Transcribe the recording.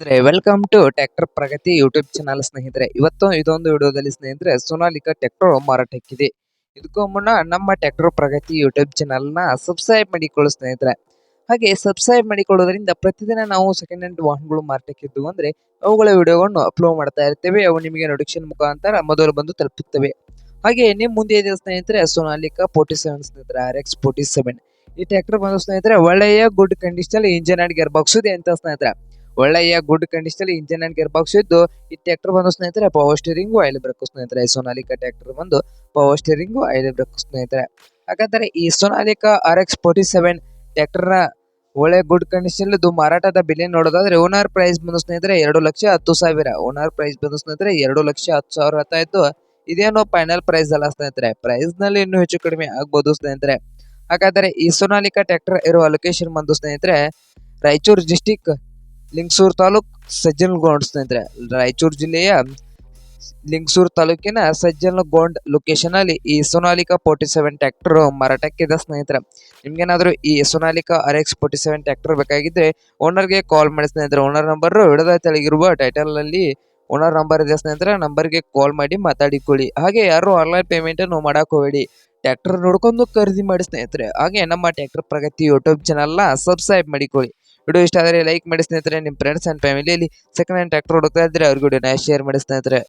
ಸ್ನೇಹಿತರೆ welcome to tractor Pragati YouTube channel ಸ್ನೇಹಿತರೆ. ಇವತ್ತು ಇದೊಂದು ವಿಡಿಯೋದಲ್ಲಿ ಸ್ನೇಹಿತರೆ, ಸೋನಾಲಿಕಾ ಟ್ರ್ಯಾಕ್ಟರ್ ಮಾರಾಟಕ್ಕಿದೆ. ಇದಕ್ಕೂ ಮುನ್ನ ನಮ್ಮ ಟ್ರ್ಯಾಕ್ಟರ್ ಪ್ರಗತಿ ಯೂಟ್ಯೂಬ್ ಚಾನಲ್ನ ಸಬ್ಸ್ಕ್ರೈಬ್ ಮಾಡಿಕೊಳ್ಳಿ ಸ್ನೇಹಿತರೆ. ಹಾಗೆ ಸಬ್ಸ್ಕ್ರೈಬ್ ಮಾಡಿಕೊಳ್ಳೋದ್ರಿಂದ ಪ್ರತಿದಿನ ನಾವು ಸೆಕೆಂಡ್ ಹ್ಯಾಂಡ್ ವಾಹನಗಳು ಮಾರಾಟಕ್ಕಿದ್ದು ಅಂದ್ರೆ, ಅವುಗಳ ವಿಡಿಯೋಗಳನ್ನು ಅಪ್ಲೋಡ್ ಮಾಡ್ತಾ ಇರ್ತೇವೆ. ಅವು ನಿಮಗೆ ನೋಟಿಫಿಕೇಶನ್ ಮುಖಾಂತರ ಮೊದಲು ಬಂದು ತಲುಪುತ್ತವೆ. ಹಾಗೆ ನಿಮ್ಮ ಮುಂದೆ ಇದೆ ಸ್ನೇಹಿತರೆ, ಸೋನಾಲಿಕಾ ಫೋರ್ಟಿ ಸೆವೆನ್ ಸ್ನೇಹಿತರೆ ಆರ್ ಎಕ್ಸ್ ಫೋರ್ಟಿ ಸೆವೆನ್ ಈ ಟ್ರ್ಯಾಕ್ಟರ್ ಬಂದು ಸ್ನೇಹಿತರೆ, ಒಳ್ಳೆಯ good condition engine and gear box ಇದೆ ಅಂತ ಸ್ನೇಹಿತರೆ. ಒಳ್ಳೆಯ good condition engine and gear box ಇದ್ದು, ಈ ಟ್ರ್ಯಾಕ್ಟರ್ ಬಂದು ಸ್ನೇಹಿತರೆ ಪವರ್ ಸ್ಟೀರಿಂಗ್ ಆಯಿಲ್ ಬ್ರೇಕ್ ಸ್ನೇಹಿತರೆ. ಸೋನಾಲಿಕಾ ಟ್ರ್ಯಾಕ್ಟರ್ ಬಂದು ಪವರ್ ಸ್ಟೀರಿಂಗು ಆಯಿಲ್ ಬ್ರೇಕ್ ಸ್ನೇಹಿತರೆ. ಹಾಗಾದರೆ ಈ Sonalika R X forty seven ಟ್ರ್ಯಾಕ್ಟರ್ನ ಒಳ್ಳೆ ಗುಡ್ ಕಂಡೀಷನ್ ಇದು ಮಾರಾಟದ ಬೆಲೆ ನೋಡೋದಾದ್ರೆ ಓನರ್ ಪ್ರೈಸ್ ಬಂದು ಸ್ನೇಹಿತರೆ ಎರಡು ಲಕ್ಷ ಹತ್ತು ಸಾವಿರ. ಓನರ್ ಪ್ರೈಸ್ ಬಂದು ಸ್ನೇಹಿತರೆ ಎರಡು ಲಕ್ಷ ಹತ್ತು ಸಾವಿರ ಹೇಳ್ತಾ ಇದ್ದು, ಇದೇನೋ ಫೈನಲ್ ಪ್ರೈಸ್ ಅಲ್ಲ ಸ್ನೇಹಿತರೆ. ಪ್ರೈಸ್ನಲ್ಲಿ ಇನ್ನೂ ಹೆಚ್ಚು ಕಡಿಮೆ ಆಗ್ಬೋದು ಸ್ನೇಹಿತರೆ. ಹಾಗಾದರೆ ಈ ಸೋನಾಲಿಕಾ ಟ್ರ್ಯಾಕ್ಟರ್ ಇರುವ ಲೊಕೇಶನ್ ಬಂದು ಸ್ನೇಹಿತರೆ, ರಾಯಚೂರು ಡಿಸ್ಟಿಕ್ ಲಿಂಗಸೂರು ತಾಲೂಕ್ ಸಜ್ಜನಗೊಂಡ್ ಸ್ನೇಹಿತರೆ, ರಾಯಚೂರು ಜಿಲ್ಲೆಯ ಲಿಂಗಸೂರು ತಾಲೂಕಿನ ಸಜ್ಜನಗೊಂಡ್ ಲೊಕೇಶನ್ ಅಲ್ಲಿ ಈ ಸೋನಾಲಿಕಾ ಫೋರ್ಟಿ ಸೆವೆನ್ ಟ್ರ್ಯಾಕ್ಟರ್ ಮಾರಾಟಕ್ಕಿದೆ ಸ್ನೇಹಿತರೆ. ನಿಮ್ಗೇನಾದ್ರೂ ಈ Sonalika R X forty seven tractor ಬೇಕಾಗಿದ್ರೆ ಓನರ್ಗೆ ಕಾಲ್ ಮಾಡಿ ಸ್ನೇಹಿತರೆ. ಓನರ್ ನಂಬರ್ ಹಿಡದ ತೆಳಗಿರುವ ಟೈಟಲ್ ಅಲ್ಲಿ ಓನರ್ ನಂಬರ್ ಇದೆ ಸ್ನೇಹಿತರೆ. ನಂಬರ್ಗೆ ಕಾಲ್ ಮಾಡಿ ಮಾತಾಡಿಕೊಳ್ಳಿ. ಹಾಗೆ ಯಾರು ಆನ್ಲೈನ್ ಪೇಮೆಂಟ್ ಅನ್ನು ಹೋಗಬೇಡಿ ಟ್ರ್ಯಾಕ್ಟರ್ ನೋಡ್ಕೊಂಡು ಖರೀದಿ ಮಾಡಿ ಸ್ನೇಹಿತರೆ. ಹಾಗೆ ನಮ್ಮ ಟ್ರ್ಯಾಕ್ಟರ್ ಪ್ರಗತಿ ಯೂಟ್ಯೂಬ್ ಚಾನಲ್ನ ಸಬ್ಸ್ಕ್ರೈಬ್ ಮಾಡಿಕೊಳ್ಳಿ. ವಿಡಿಯೋ ಇಷ್ಟ ಆದರೆ ಲೈಕ್ ಮಾಡಿ ಸ್ನೇಹಿತರೆ ನಿಮ್ಮ ಫ್ರೆಂಡ್ಸ್ ಆ್ಯಂಡ್ ಫ್ಯಾಮಿಲಿಯಲ್ಲಿ ಸೆಕೆಂಡ್ ಹ್ಯಾಂಡ್ ಟ್ರ್ಯಾಕ್ಟರ್ ಹುಡುಕ್ತಾ ಇದ್ದರೆ ಅವ್ರಿಗೆ ವಿಡಿಯೋನ ಶೇರ್ ಮಾಡಿ ಸ್ನೇಹಿತರೆ.